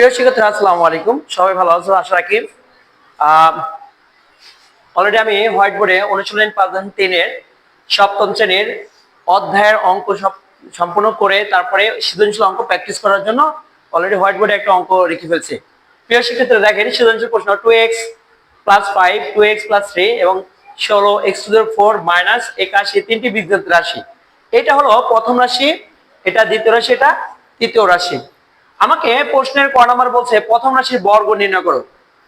প্রিয় শিক্ষার্থী আসসালামু আলাইকুম। সবাই ভালো আছো আশা রাখি। অলরেডি আমি হোয়াইট বোর্ডে অনুশীলন পাঁচ তিনের সপ্তম শ্রেণির অধ্যায়ের অঙ্ক সম্পূর্ণ করে তারপরে সৃজনশীল অঙ্ক প্র্যাকটিস করার জন্য অলরেডি হোয়াইট বোর্ডে একটা অঙ্ক রেখে ফেলছি। প্রিয় শিক্ষার্থীরা, দেখেন, সৃজনশীল প্রশ্ন two x plus five two x plus three এবং ষোলো এক্স টু ফোর মাইনাস একাশি, তিনটি বীজগণিত রাশি। এটা হলো প্রথম রাশি, এটা দ্বিতীয় রাশি, এটা তৃতীয় রাশি। আমাকে প্রশ্নের ক নাম্বার বলছে, প্রথম রাশির বর্গ নির্ণয় করো।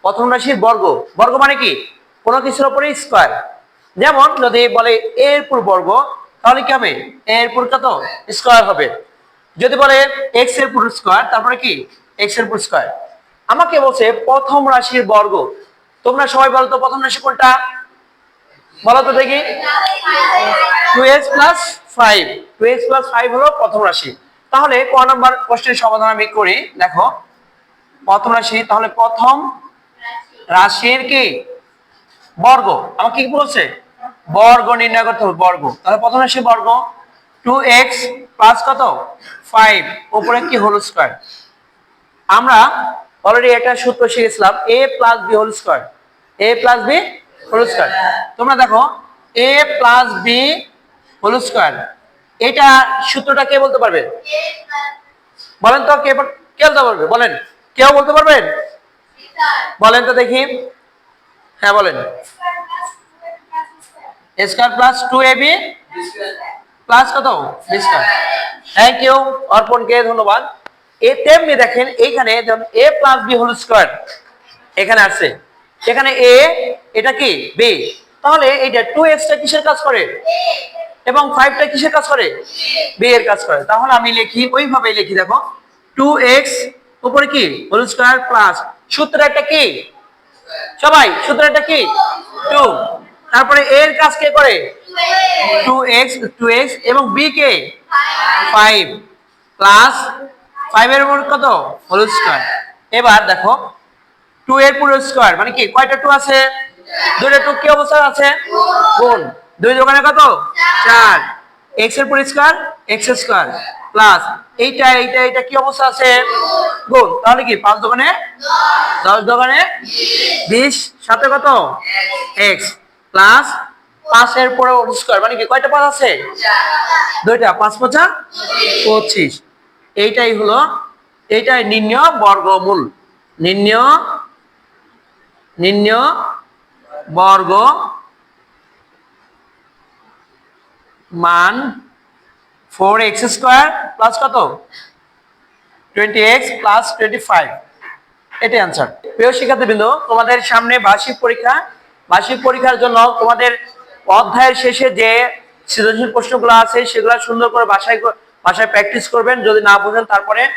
প্রথম রাশির বর্গ। বর্গ মানে কি? কোনো কিছুর উপরে স্কোয়ার যেমন যদি বলে এ এর পুর বর্গ, তাহলে কি হবে? এ এর পুর কত? স্কোয়ার হবে। যদি বলে এক্সের পুর স্কোয়ার তারপরে কি? এক্সের পুর স্কোয়ার আমাকে বলছে প্রথম রাশির বর্গ। তোমরা সবাই বলো তো প্রথম রাশি কোনটা? বলো তো দেখি। Two x plus five two x plus five হলো প্রথম রাশি। তাহলে ক নম্বর প্রশ্নের সমাধান আমি করি। দেখো, প্রথম রাশি, তাহলে প্রথম রাশির কি? বর্গ। আমাকে কি বলছে? বর্গ নির্ণয় করতে হবে, বর্গ। তাহলে প্রথম রাশি বর্গ টু এক্স প্লাস কত? ফাইভ উপরে কি হোল স্কোয়ার আমরা অলরেডি একটা সূত্র শিখেছিলাম a plus b whole square a plus b whole square তোমরা দেখো a plus b whole square এটা সূত্রটা কে বলতে পারবে? বলেন তো, কে কে বলতে পারবে? বলেন। কেউ বলতে পারবেন বলেন তো দেখি। হ্যাঁ বলেন। Square plus two a b plus কত? স্কোয়ার থ্যাংক ইউ অর্পণকে ধন্যবাদ। এ তেমনি দেখেন, এইখানে যেমন a plus b whole square. এখানে আছে এখানে এ, এটা কি? বি। তাহলে এইটা টু এক্সটা কিসের কাজ করে? এবং ফাইভটা কিসের কাজ করে? বি এর কাজ করে। তাহলে আমি লিখি ওইভাবে লিখি, দেখো। টু এক্স উপরে কি? হোল স্কোয়ার প্লাস সূত্র একটা কি? সবাই সূত্র একটা কি? টু তারপরে এর কাজ কে করে? টু এক্স টু এক্স এবং বি কে? ফাইভ প্লাস ফাইভের উপর কত? হোল স্কোয়ার এবার দেখো টু এর পুরো স্কোয়ার মানে কি? কয়টা টু আছে? দুইটা টু কি অবস্থা আছে? গুণ। দুই দোকানে কত? চার। এক্সের পুরো স্কোয়ার এক্স স্কোয়ার প্লাস এইটা এইটা এইটা কি অবস্থা আছে? গুণ। তাহলে কি, পাঁচ দোকানে? দশ দোকানে? বিশ। সাথে কত? এক্স প্লাস পাঁচের পরে স্কোয়ার মানে কি, কয়টা পাঁচ আছে? দুইটা, পাঁচ পঁচা পঁচিশ। এইটাই হলো, এইটাই নির্ণয় বর্গমূল। নির্ণয় নির্ণয় বর্গ মান ফোর এক্স স্কোয়ার প্লাস কত? Twenty x plus twenty five এটাই আনসার প্রিয় শিক্ষার্থীবৃন্দ, তোমাদের সামনে বার্ষিক পরীক্ষা। বার্ষিক পরীক্ষার জন্য তোমাদের অধ্যায়ের শেষে যে সৃজনশীল প্রশ্নগুলো আছে, সেগুলো সুন্দর করে বাসায় বাসায় প্র্যাকটিস করবেন। যদি না বুঝেন, তারপরে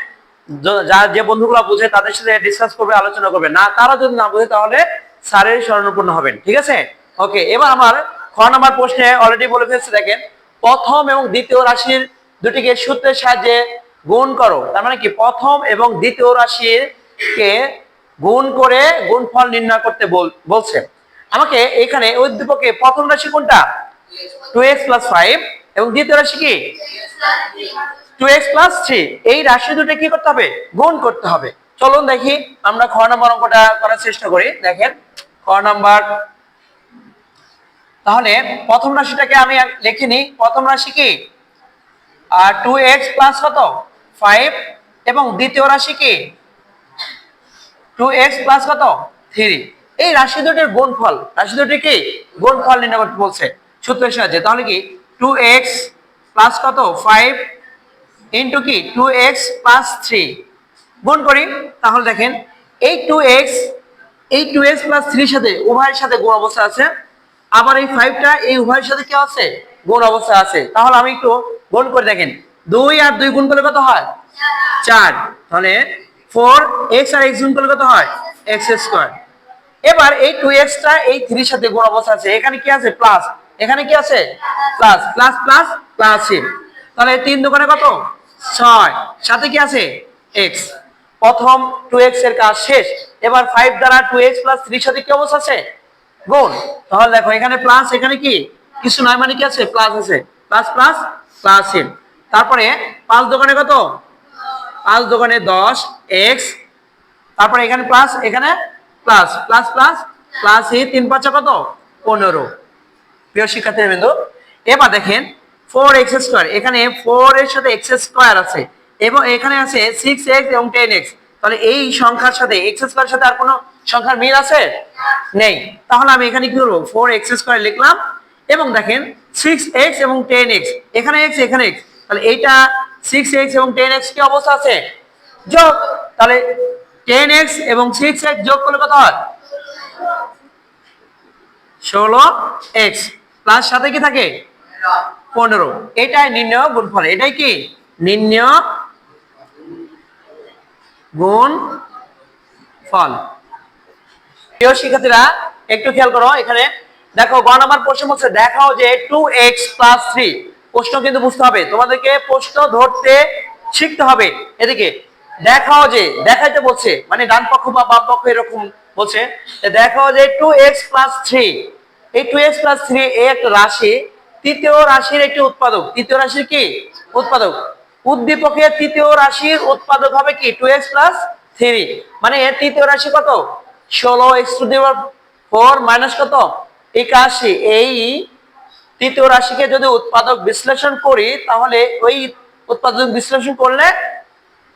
য- যে বন্ধুগুলো বুঝে, তাদের সাথে ডিসকাস করবে, আলোচনা করবে। না, তারা যদি না বুঝে, তাহলে স্যারের স্মরণপূর্ণ হবেন। ঠিক আছে? ওকে এবার আমার খ নম্বর প্রশ্নে অলরেডি বলে ফেলছে, দেখেন। প্রথম এবং দ্বিতীয় রাশির দুটিকে সূত্রের সাহায্যে গুণ করো। তার মানে কি? প্রথম এবং দ্বিতীয় রাশির কে গুণ করে গুণফল নির্ণয় করতে বল- বলছে। আমাকে এখানে উদ্দীপকে প্রথম রাশি কোনটা? টু এক্স প্লাস ফাইভ এবং দ্বিতীয় রাশি কি? টু এক্স প্লাস থ্রি এই রাশি দুটো কি করতে হবে? গুণ করতে হবে। চলুন দেখি, আমরা খ নম্বর অঙ্কটা করার চেষ্টা করি। দেখেন, খ নাম্বার তাহলে প্রথম রাশিটাকে আমি লিখে নিই প্রথম রাশি কি? টু এক্স প্লাস কত? ফাইভ এবং দ্বিতীয় রাশি কি? টু এক্স প্লাস কত? থ্রি এই রাশি দুটির গুণফল, রাশি দুটি কি? গুণফল নির্ণয় করতে বলছে। সূত্রের সাহায্যে তাহলে কি টু এক্স প্লাস কত? ফাইভ ইন্টু কি? টু এক্স প্লাস থ্রি গুণ করি। তাহলে দেখেন, এই টু এক্স এই টু এক্স প্লাস থ্রির সাথে উভয়ের সাথে গুণ অবস্থা আছে। আবার এই ফাইভটা এই উভয়ের সাথে কি আছে? গুণ অবস্থা আছে। তাহলে আমি একটু গুণ করে দেখেন। দুই আর দুই গুণ করলে কত হয়? চার। তাহলে ফোর এক্স আর এক্স গুণ করলে কত হয়? এক্স স্কোয়ার এবার এই টু এক্সটা এই থ্রির সাথে গুণ অবস্থা আছে। এখানে কি আছে? প্লাস এখানে কি আছে? প্লাস প্লাস প্লাস প্লাস তাহলে তিন দোকানে কত? ছয়। সাথে কি আছে? এক্স প্রথম টু এক্সের কাজ শেষ। এবার ফাইভ দ্বারা টু এক্স প্লাস থ্রির সাথে কি অবস্থা আছে? গুণ তাহলে দেখো, এখানে প্লাস এখানে কি? কিছু নয় মানে কি আছে? প্লাস আছে। প্লাস প্লাস প্লাস ইন তারপরে পাঁচ দোকানে কত? পাঁচ দোকানে দশ এক্স তারপরে এখানে প্লাস এখানে প্লাস প্লাস প্লাস প্লাস ই তিন পাঁচা কত? পনেরো। প্রিয় শিক্ষার্থী বিন্দু, এবার দেখেন ফোর এক্স স্কোয়ার এখানে ফোর এর সাথে এক্স স্কোয়ার আছে। এবং এখানে আছে সিক্স এক্স এবং টেন এক্স তাহলে এই সংখ্যার সাথে এক্স স্কোয়ার সাথে আর কোনো সংখ্যার মিল আছে? নেই। তাহলে আমি এখানে কি করব? ফোর এক্স স্কোয়ার লিখলাম এবং দেখেন সিক্স এক্স এবং টেন এক্স এখানে এক্স এখানে এক্স তাহলে এইটা সিক্স এক্স এবং টেন এক্স কি অবস্থা আছে? যোগ। তাহলে টেন এক্স এবং সিক্স এক্স যোগ করলে কত হয়? ষোলো এক্স প্লাস সাথে কি থাকে? পনেরো। এটাই নির্ণয় গুণফল। এটাই কি? নির্ণয় গুণ ফল প্রিয় শিক্ষার্থীরা, একটু খেয়াল করো এখানে। দেখো, গ নাম্বার প্রশ্ন বলছে, দেখাও যে টু এক্স প্লাস থ্রি প্রশ্ন কিন্তু বুঝতে হবে। তোমাদেরকে প্রশ্ন ধরতে শিখতে হবে। এদিকে, দেখাও যে, দেখাইতে বলছে মানে ডান পক্ষ বা বাম পক্ষ এরকম বলছে। দেখাও যে টু এক্স প্লাস থ্রি এই টু এক্স প্লাস থ্রি একটা রাশি, তৃতীয় রাশির একটি উৎপাদক। তৃতীয় রাশির কি? উৎপাদক। উদ্দীপকের তৃতীয় রাশির উৎপাদক হবে কি? টু এক্স প্লাস থ্রি মানে তৃতীয় রাশি কত? ষোলো x to the four minus কত? একাশি। এই তৃতীয় রাশিকে যদি উৎপাদক বিশ্লেষণ করি, তাহলে ওই উৎপাদক বিশ্লেষণ করলে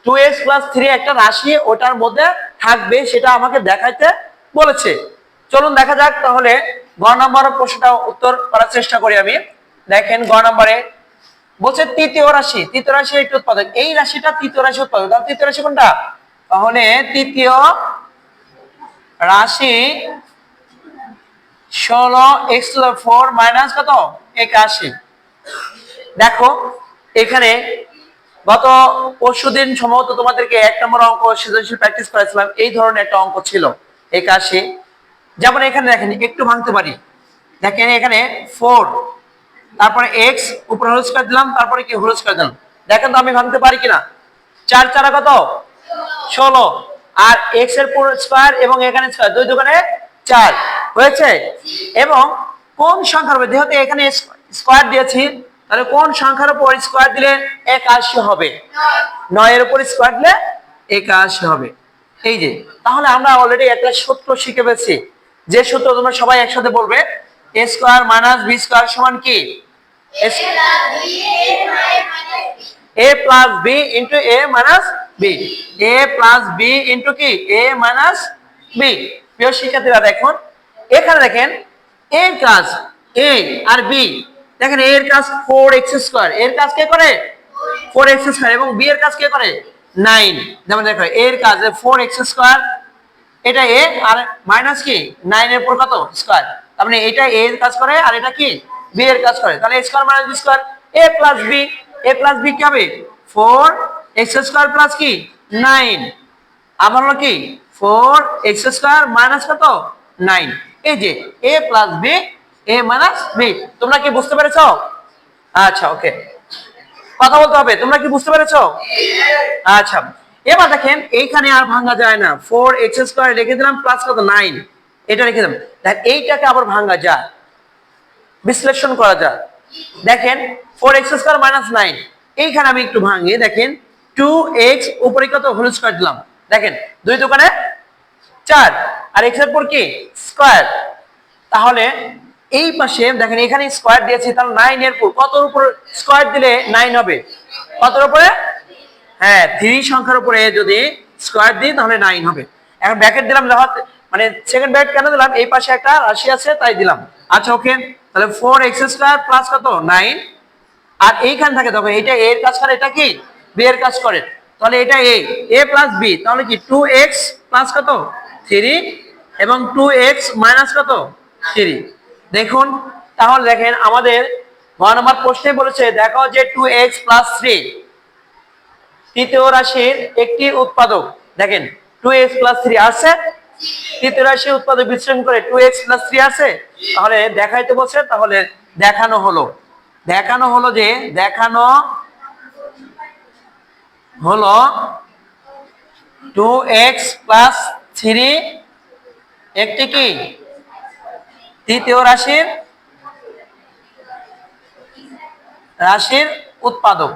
টু এক্স প্লাস থ্রি একটা রাশি ওটার মধ্যে থাকবে, সেটা আমাকে দেখাইতে বলেছে। চলুন দেখা যাক, তাহলে গ নম্বর প্রশ্নটা উত্তর করার চেষ্টা করি আমি। দেখেন গ নম্বরে বলছে তৃতীয় রাশি। তৃতীয় রাশি একটি উৎপাদক। এই রাশিটা তৃতীয় রাশি উৎপাদক। তৃতীয় রাশি কোনটা? তাহলে তৃতীয় রাশি ষোলো এক্স টু ফোর মাইনাস কত? একাশি। দেখো, এখানে গত পরশু দিন সম্ভবত তোমাদেরকে এক নম্বর অঙ্ক সৃজনশীল প্র্যাকটিস করেছিলাম, এই ধরনের একটা অঙ্ক ছিল, একাশি। যেমন এখানে দেখেন, একটু ভাঙতে পারি। দেখেন এখানে ফোর তারপরে এক্স উপরে হলুদ করে দিলাম, তারপরে কি হলুদ করে দিলাম। দেখেন তো আমি ভাঙতে পারি কিনা? চার চারা কত? ষোলো। আর এক্সের পুরো স্কোয়ার এবং এখানে স্কোয়ার দুই দোকানে চার। হয়েছে? এবং কোন সংখ্যার উপর যেহেতু এখানে স্কোয়ার দিয়েছি তাহলে কোন সংখ্যার উপর স্কোয়ার দিলে একাশি হবে? নয়ের উপর স্কোয়ার দিলে একাশি হবে। এই যে তাহলে আমরা অলরেডি একটা সূত্র শিখে ফেলছি। যে সূত্র তোমরা সবাই একসাথে বলবে a square minus b square সমান কি? A plus b into a minus b a plus b into কি? এ মাইনাস বি প্রিয় শিক্ষার্থীরা, দেখুন। এখানে দেখেন এর কাজ এ আর বি দেখেন এর কাজ ফোর এক্স স্কোয়ার এর কাজ কে করে? ফোর এক্স স্কোয়ার এবং বি এর কাজ কে করে? নাইন যেমন দেখো এর কাজ ফোর এক্স স্কোয়ার এটা এ আর মাইনাস কি? নাইন এর পর কত? স্কোয়ার তার মানে এটা এ এর কাজ করে আর এটা কি? বি এর কাজ করে। তাহলে square minus square a plus b a plus b কি হবে? ফোর এক্স স্কোয়ার প্লাস কি? নাইন আবার হলো কি? ফোর এক্স স্কোয়ার মাইনাস কত? নাইন এই যে a plus b a minus b তোমরা কি বুঝতে পেরেছ? আচ্ছা ওকে কথা বলতে হবে, তোমরা কি বুঝতে পেরেছ? আচ্ছা এবার দেখেন, এইখানে আর ভাঙা যায় না। ফোর এক্স স্কোয়ার রেখে দিলাম প্লাস কত? নাইন এটা রেখে দিলাম। দেখ, এইটাকে আবার ভাঙা যায়। বিশ্লেষণ করা যায় দেখেন four x square minus nine এইখানে আমি একটু ভাঙি দেখেন টু এক্স উপরে কত? হোল স্কোয়ার দিলাম। দেখেন, দুই দোকানে চার। আর এক্সের পর কি? স্কোয়ার তাহলে এই পাশে, দেখেন, এখানে স্কোয়ার দিয়েছি তাহলে নাইন এর পর কত উপর স্কোয়ার দিলে নাইন হবে? কতর উপরে? হ্যাঁ থ্রি সংখ্যার উপরে যদি স্কোয়ার দিই, তাহলে নাইন হবে। এখন ব্র্যাকেট দিলাম মানে সেকেন্ড ব্র্যাকেট কেন দিলাম? এই পাশে একটা রাশি আছে, তাই দিলাম। আচ্ছা ওকে তাহলে ফোর এক্স স্কোয়ার প্লাস কত? নাইন আর এইখান থাকে তখন এটা এর কাজ করে, এটা কি? বি এর কাজ করে। তাহলে এটা এ এ প্লাস বি তাহলে কি টু এক্স প্লাস কত? থ্রি এবং টু এক্স মাইনাস কত? থ্রি দেখুন, তাহলে দেখেন আমাদের গ নম্বর প্রশ্নে বলেছে, দেখো যে টু এক্স প্লাস থ্রি তৃতীয় রাশির একটি উৎপাদক। দেখেন টু এক্স প্লাস থ্রি আছে, তৃতীয় রাশির উৎপাদক বিশ্লেষণ করে টু এক্স প্লাস থ্রি আছে। তাহলে দেখাইতে বলছে, তাহলে দেখানো হলো। দেখানো হলো যে, দেখানো হলো টু এক্স প্লাস থ্রি একটি কি? তৃতীয় রাশির রাশির উৎপাদক।